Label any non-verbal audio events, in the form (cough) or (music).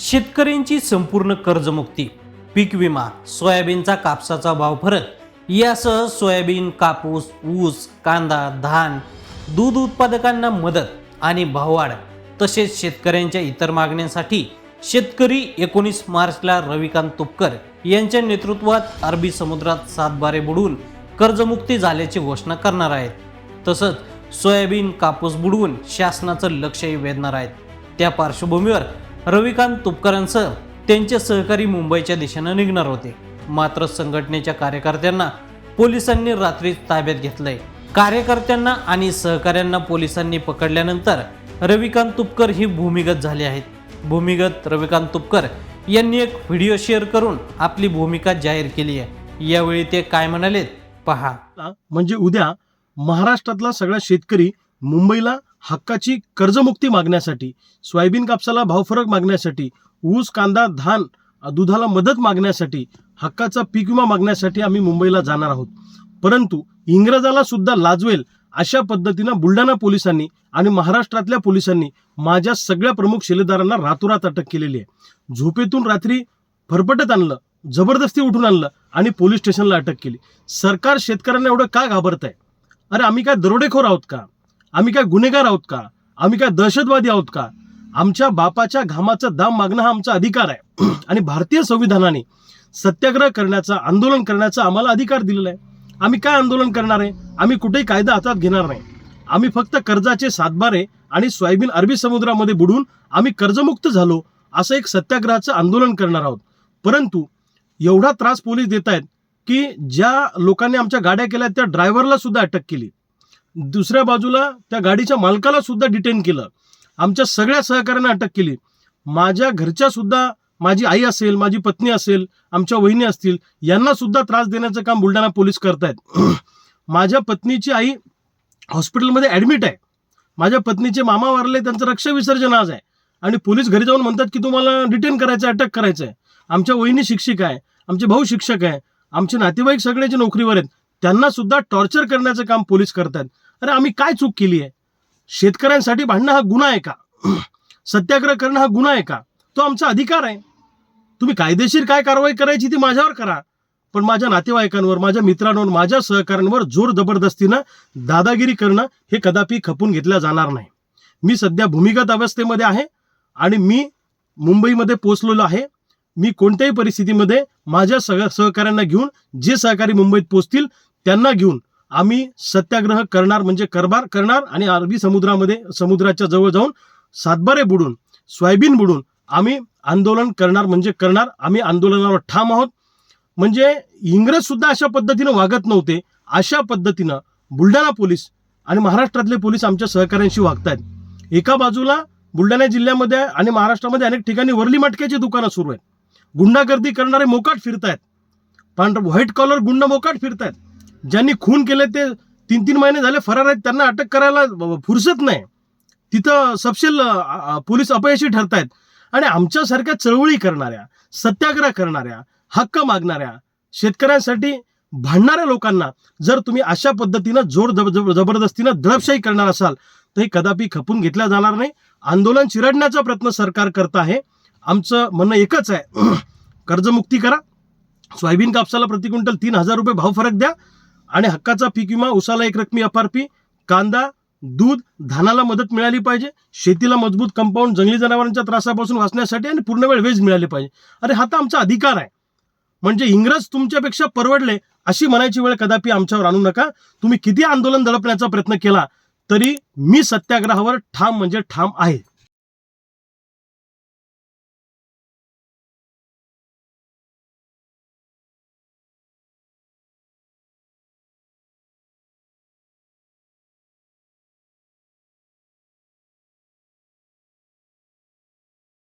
शेतकऱ्यांची संपूर्ण कर्जमुक्ती पीक विमा सोयाबीनचा कापसाचा भाव फरक यासह सोयाबीन कापूस ऊस कांदा धान दूध उत्पादकांना मदत आणि भाववाढ तसेच शेतकऱ्यांच्या इतर मागण्यांसाठी शेतकरी एकोणीस मार्चला रविकांत तुपकर यांच्या नेतृत्वात अरबी समुद्रात सातबारे बुडवून कर्जमुक्ती झाल्याची घोषणा करणार आहेत. तसंच सोयाबीन कापूस बुडवून शासनाचं लक्षही वेधणार आहेत. त्या पार्श्वभूमीवर रविकांत तुपकरांसह त्यांचे सहकारी मुंबईच्या दिशेनं निघणार होते. मात्र संघटनेच्या कार्यकर्त्यांना पोलिसांनी रात्री ताब्यात घेतलंय. कार्यकर्त्यांना आणि सहकाऱ्यांना पोलिसांनी पकडल्यानंतर रविकांत तुपकर ही भूमिगत झाले आहेत. भूमिगत रविकांत तुपकर यांनी एक व्हिडिओ शेअर करून आपली भूमिका जाहीर केली आहे. यावेळी ते काय म्हणालेत? पहा. म्हणजे उद्या महाराष्ट्रातला सगळा शेतकरी मुंबईला हक्काची कर्जमुक्ती मागण्यासाठी सोयाबीन कापसाला भावफरक मागण्यासाठी ऊस कांदा धान दुधाला मदत मागण्यासाठी हक्काचा पीक विमा मागण्यासाठी आम्ही मुंबईला जाणार आहोत. परंतु इंग्रजाला सुद्धा लाजवेल अशा पद्धतीनं बुलढाणा पोलिसांनी आणि महाराष्ट्रातल्या पोलिसांनी माझ्या सगळ्या प्रमुख शिलेदारांना रातोरात अटक केलेली आहे. झोपेतून रात्री फरफटत आणलं जबरदस्ती उठून आणलं आणि पोलीस स्टेशनला अटक केली. सरकार शेतकऱ्यांना एवढं का घाबरत आहे अरे आम्ही काय दरोडेखोर आहोत का? आम्ही काय गुन्हेगार आहोत का? आम्ही काय दहशतवादी आहोत का? आमच्या बापाच्या घामाचा दाम मागणं हा आमचा अधिकार आहे. (clears throat) आणि भारतीय संविधानाने सत्याग्रह करण्याचा आंदोलन करण्याचा आम्हाला अधिकार दिलेला आहे. आम्ही काय आंदोलन करणार आहे? आम्ही कुठेही कायदा हातात घेणार नाही. आम्ही फक्त कर्जाचे सातबारे आणि सोयाबीन अरबी समुद्रामध्ये बुडून आम्ही कर्जमुक्त झालो असं एक सत्याग्रहाचं आंदोलन करणार आहोत. परंतु एवढा त्रास पोलीस देत आहेत की ज्या लोकांनी आमच्या गाड्या केल्या त्या ड्रायव्हरला सुद्धा अटक केली. दुसऱ्या बाजूला त्या गाडीच्या मालकाला सुद्धा डिटेन केलं. आमच्या सगळ्या सहकाऱ्यांना अटक केली. माझ्या घरच्या सुद्धा माझी आई असेल माझी पत्नी असेल आमच्या वहिनी असतील यांना सुद्धा त्रास देण्याचं काम बुलढाणा पोलीस करतायत. (clears throat) माझ्या पत्नीची आई हॉस्पिटलमध्ये ॲडमिट आहे. माझ्या पत्नीचे मामा वारले त्यांचं रक्षविसर्जन आज आहे. आणि पोलीस घरी जाऊन म्हणतात की तुम्हाला डिटेन करायचं आहे अटक करायचं आहे. आमच्या वहिनी शिक्षिका आहे आमचे भाऊ शिक्षक आहे आमचे नातेवाईक सगळ्याचे नोकरीवर आहेत. त्यांना सुद्धा टॉर्चर करण्याचं काम पोलीस करतात अरे आम्ही काय चूक केली आहे शेतकऱ्यांसाठी भांडणं हा गुन्हा आहे का? सत्याग्रह करणं हा गुन्हा आहे का? तो आमचा अधिकार आहे. तुम्ही कायदेशीर काय कारवाई करायची ती माझ्यावर करा. पण माझ्या नातेवाईकांवर माझ्या मित्रांवर माझ्या सहकाऱ्यांवर जोर जबरदस्तीनं दादागिरी करणं हे कदापि खपून घेतल्या जाणार नाही. मी सध्या भूमिगत अवस्थेमध्ये आहे आणि मी मुंबईमध्ये पोचलेलो आहे. मी कोणत्याही परिस्थितीमध्ये माझ्या सगळ्या सहकाऱ्यांना घेऊन जे सहकारी मुंबईत पोचतील त्यांना घेऊन आम्ही सत्याग्रह करणार म्हणजे करबार करणार आणि अरबी समुद्रामध्ये समुद्राच्या जवळ जाऊन सातबारे बुडून सोयाबीन बुडून आम्ही आंदोलन करणार म्हणजे करणार. आम्ही आंदोलनावर ठाम आहोत. म्हणजे इंग्रज सुद्धा अशा पद्धतीनं वागत नव्हते. अशा पद्धतीनं बुलढाणा पोलीस आणि महाराष्ट्रातले पोलीस आमच्या सहकाऱ्यांशी वागतायत. एका बाजूला बुलढाणा जिल्ह्यामध्ये आणि महाराष्ट्रामध्ये अनेक ठिकाणी वरली मटक्याची दुकानं सुरू आहेत. गुंडागर्दी करणारे मोकाट फिरतायत. पांढर व्हाईट कॉलर गुंड मोकाट फिरतायत. ज्यांनी खून केले ते तीन तीन महिने झाले फरार आहेत त्यांना अटक करायला फुरसत नाही. तिथं सपशेल पोलीस अपयशी ठरतायत. आणि आमच्यासारख्या चळवळी करणाऱ्या सत्याग्रह करणाऱ्या हक्क मागणाऱ्या शेतकऱ्यांसाठी भांडणाऱ्या लोकांना जर तुम्ही अशा पद्धतीनं जोर जब- जबरदस्तीनं दडपशाही करणार असाल तर हे कदापि खपून घेतल्या जाणार नाही. आंदोलन चिरडण्याचा प्रयत्न सरकार करत आहे. आमचं म्हणणं एकच आहे. (clears throat) कर्जमुक्ती करा. सोयाबीन कापसाला प्रति क्विंटल तीन हजार रुपये भाव फरक द्या. आणि हक्काचा पीक विमा उसाला एक रकमी एफआरपी पी कांदा दूध धानाला मदत मिळाली पाहिजे शेतीला मजबूत कंपाऊंड जंगली जनावरांच्या त्रासापासून वाचण्यासाठी आणि पूर्ण वेळ वेज मिळाली पाहिजे. अरे हा तर आमचा अधिकार आहे. म्हणजे इंग्रज तुमच्यापेक्षा परवडले अशी म्हणायची वेळ कदापि आमच्यावर आणू नका. तुम्ही किती आंदोलन दडपण्याचा प्रयत्न केला तरी मी सत्याग्रहावर ठाम म्हणजे ठाम आहे.